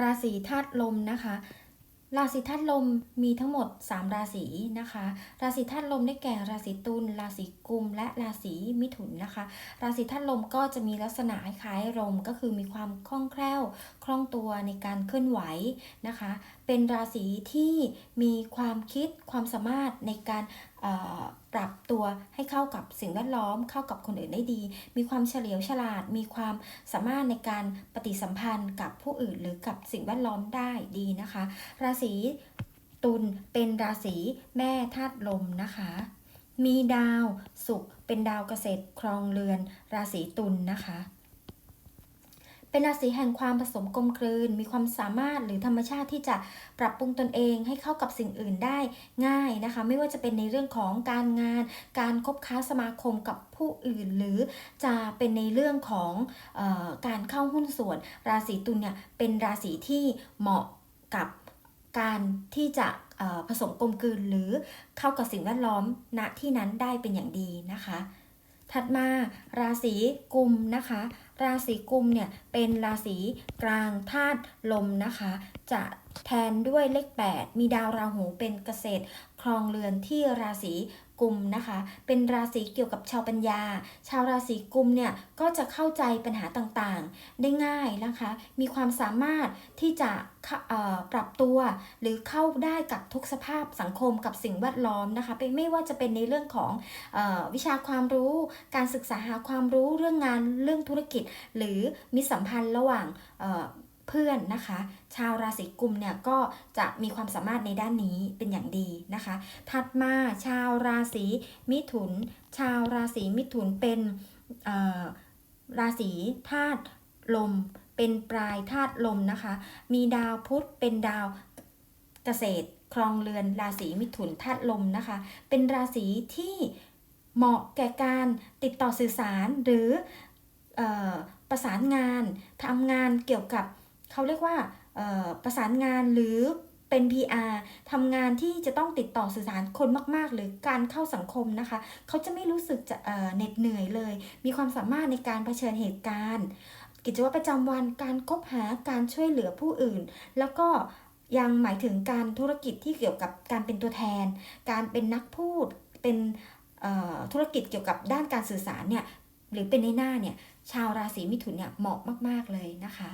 ราศีธาตุลมนะคะ ราศีธาตุลมมีทั้งหมด 3 ราศีนะคะ ราศีธาตุลมได้แก่ราศีตุล ราศีกุม และราศีมิถุนนะคะ ราศีธาตุลมก็จะมีลักษณะคล้ายลมก็คือมีความคล่องแคล่ว คล่องตัวในการเคลื่อนไหวนะคะ เป็นราศีที่มีความคิดความสามารถในการปรับตัวให้เข้ากับสิ่งแวดล้อม เข้ากับคนอื่นได้ดี มีความเฉลียวฉลาด มีความสามารถในการปฏิสัมพันธ์กับผู้อื่นหรือกับสิ่งแวดล้อมได้ดีนะคะ ราศีตุลเป็นราศีแม่ธาตุลมนะคะ มีดาวศุกร์เป็นดาวเกษตรครองเรือน ราศีตุลนะคะ เป็นราศีแห่งความผสมกลมกลืน มีความสามารถหรือธรรมชาติที่จะปรับปรุงตนเองให้เข้ากับสิ่งอื่นได้ง่ายนะคะ ไม่ว่าจะเป็นในเรื่องของการงาน การคบค้าสมาคมกับผู้อื่น หรือจะเป็นในเรื่องของออการเข้าหุ้นส่วน ราศีตุลเนี่ยเป็นราศีที่เหมาะกับการที่จะผสมกลมกลืนหรือเข้ากับสิ่งแวดล้อมณที่นั้นได้เป็นอย่างดีนะคะ ถัดมาราศีกุมนะคะ ราศีกุมเนี่ยเป็นราศีกลางธาตุลมนะคะ จะแทนด้วยเลข 8 มีดาวราหูเป็นเกษตร ครองเรือนที่ราศี กุมนะคะ เป็นราศีเกี่ยวกับชาวปัญญา ชาวราศีกุมเนี่ยก็จะเข้าใจปัญหาต่างๆ ได้ง่ายนะคะ มีความสามารถที่จะปรับตัว หรือเข้าได้กับทุกสภาพสังคมกับสิ่งแวดล้อมนะคะเป็นไม่ว่าจะเป็นในเรื่องของอวิชาความรู้ การศึกษาหาความรู้เรื่องงานเรื่องธุรกิจ หรือมิตรสัมพันธ์ระหว่าง เพื่อนนะคะ ชาวราศีกุมเนี่ยก็จะมีความสามารถในด้านนี้เป็นอย่างดีนะคะ ถัดมาชาวราศีมิถุน ชาวราศีมิถุนเป็นราศีธาตุลม เป็นปลายธาตุลมนะคะ มีดาวพุธเป็นดาวเกษตรครองเรือนราศีมิถุนธาตุลมนะคะ เป็นราศีที่เหมาะแก่การติดต่อสื่อสารหรือออประสานงานทำงานเกี่ยวกับ เขาเรียกว่าประสานงานหรือเป็น PR ทำงานที่จะต้องติดต่อสื่อสารคนมาก ๆ หรือการเข้าสังคมนะคะ เขาจะไม่รู้สึกจะเหน็ดเหนื่อยเลย มีความสามารถในการเผชิญเหตุการณ์ กิจวัตรประจำวันการคบหาการช่วยเหลือผู้อื่น แล้วก็ยังหมายถึงการธุรกิจที่เกี่ยวกับการเป็นตัวแทน การเป็นนักพูดเป็นธุรกิจเกี่ยวกับด้านการสื่อสารเนี่ยหรือเป็นในหน้าเนี่ยชาวราศีมิถุนเนี่ยเหมาะมาก ๆ เลยนะคะ